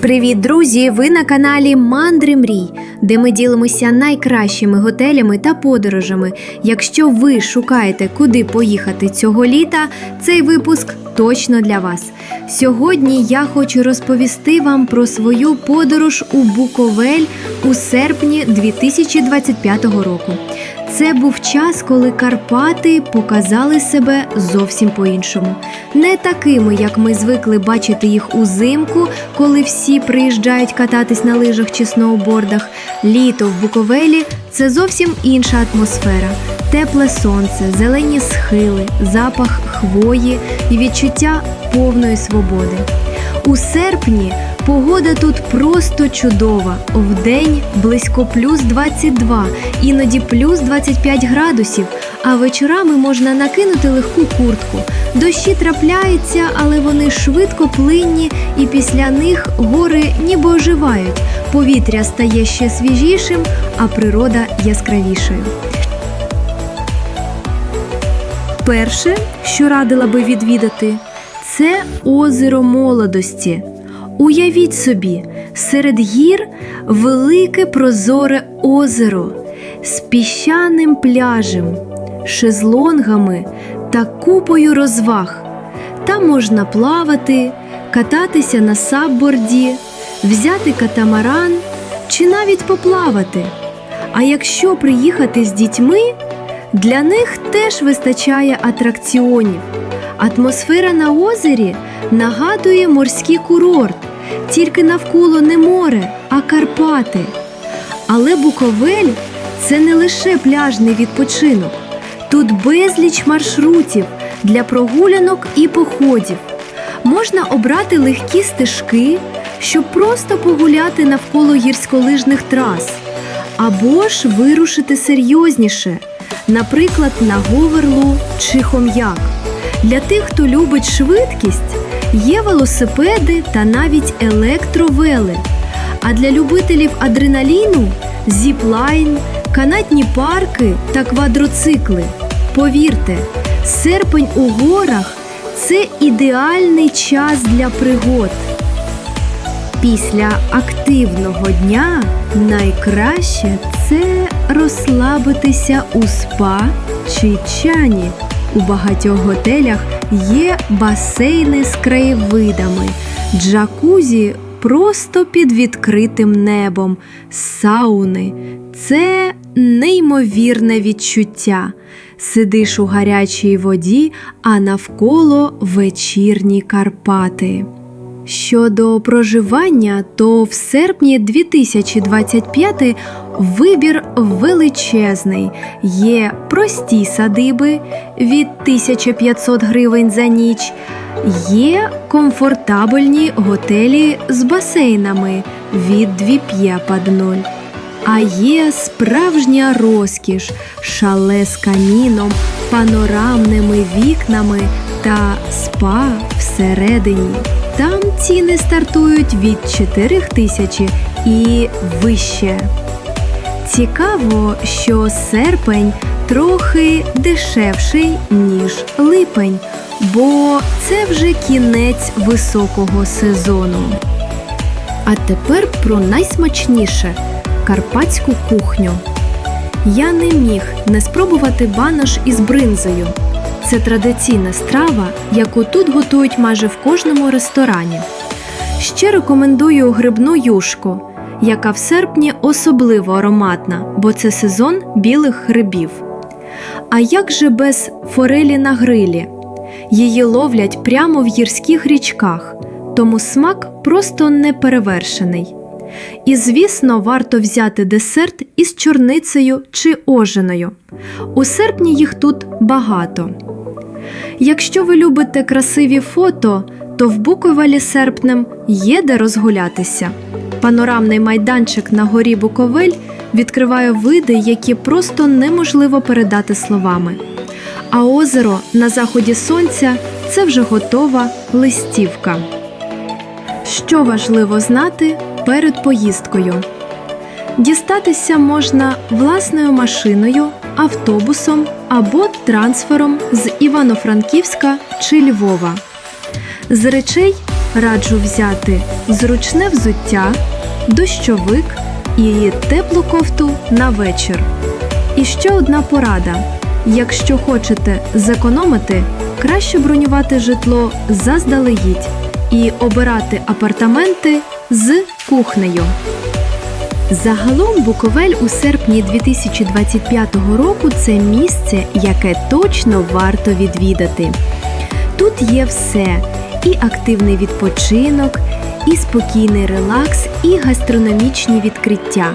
Привіт, друзі! Ви на каналі Мандри Мрій, де ми ділимося найкращими готелями та подорожами. Якщо ви шукаєте, куди поїхати цього літа, цей випуск точно для вас. Сьогодні я хочу розповісти вам про свою подорож у Буковель у серпні 2025 року. Це був час, коли Карпати показали себе зовсім по-іншому. Не такими, як ми звикли бачити їх узимку, коли всі приїжджають кататись на лижах чи сноубордах. Літо в Буковелі це зовсім інша атмосфера. Тепле сонце, зелені схили, запах хвої і відчуття повної свободи. У серпні погода тут просто чудова. Вдень близько плюс 22, іноді плюс 25 градусів, а вечорами можна накинути легку куртку. Дощі трапляються, але вони швидко плинні, і після них гори ніби оживають. Повітря стає ще свіжішим, а природа яскравішою. Перше, що радила би відвідати, це озеро молодості. Уявіть собі, серед гір велике прозоре озеро з піщаним пляжем, шезлонгами та купою розваг. Там можна плавати, кататися на сабборді, взяти катамаран чи навіть поплавати. А якщо приїхати з дітьми, для них теж вистачає атракціонів. Атмосфера на озері нагадує морський курорт, тільки навколо не море, а Карпати. Але Буковель це не лише пляжний відпочинок. Тут безліч маршрутів для прогулянок і походів. Можна обрати легкі стежки, щоб просто погуляти навколо гірськолижних трас, або ж вирушити серйозніше, наприклад, на Говерлу чи Хом'як. Для тих, хто любить швидкість, є велосипеди та навіть електровели. А для любителів адреналіну зіплайн, канатні парки та квадроцикли. Повірте, серпень у горах це ідеальний час для пригод. Після активного дня найкраще це розслабитися у спа чи чані. У багатьох готелях є басейни з краєвидами, джакузі просто під відкритим небом, сауни. Це неймовірне відчуття. Сидиш у гарячій воді, а навколо вечірні Карпати. Щодо проживання, то в серпні 2025 вибір величезний. Є прості садиби від 1500 гривень за ніч, є комфортабельні готелі з басейнами від 2500. А є справжня розкіш, шале з каміном, панорамними вікнами та спа всередині. Там ціни стартують від 4 тисячі і вище. Цікаво, що серпень трохи дешевший, ніж липень, бо це вже кінець високого сезону. А тепер про найсмачніше карпатську кухню. Я не міг не спробувати банош із бринзою. Це традиційна страва, яку тут готують майже в кожному ресторані. Ще рекомендую грибну юшку, яка в серпні особливо ароматна, бо це сезон білих грибів. А як же без форелі на грилі? Її ловлять прямо в гірських річках, тому смак просто неперевершений. І, звісно, варто взяти десерт із чорницею чи ожиною. У серпні їх тут багато. Якщо ви любите красиві фото, то в Буковелі серпнем є де розгулятися. Панорамний майданчик на горі Буковель відкриває види, які просто неможливо передати словами. А озеро на заході сонця це вже готова листівка. Що важливо знати перед поїздкою? Дістатися можна власною машиною, автобусом або трансфером з Івано-Франківська чи Львова. З речей раджу взяти зручне взуття, дощовик і теплу кофту на вечір. І ще одна порада: якщо хочете зекономити, краще бронювати житло заздалегідь і обирати апартаменти з кухнею. Загалом Буковель у серпні 2025 року це місце, яке точно варто відвідати. Тут є все: і активний відпочинок, і спокійний релакс, і гастрономічні відкриття.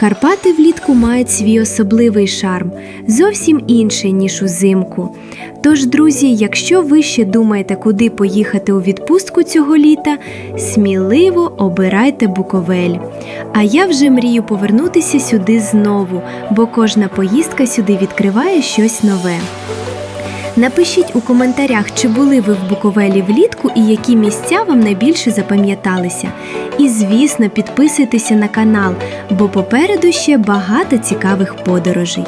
Карпати влітку мають свій особливий шарм, зовсім інший, ніж узимку. Тож, друзі, якщо ви ще думаєте, куди поїхати у відпустку цього літа, сміливо обирайте Буковель. А я вже мрію повернутися сюди знову, бо кожна поїздка сюди відкриває щось нове. Напишіть у коментарях, чи були ви в Буковелі влітку і які місця вам найбільше запам'яталися. І, звісно, підписуйтеся на канал, бо попереду ще багато цікавих подорожей.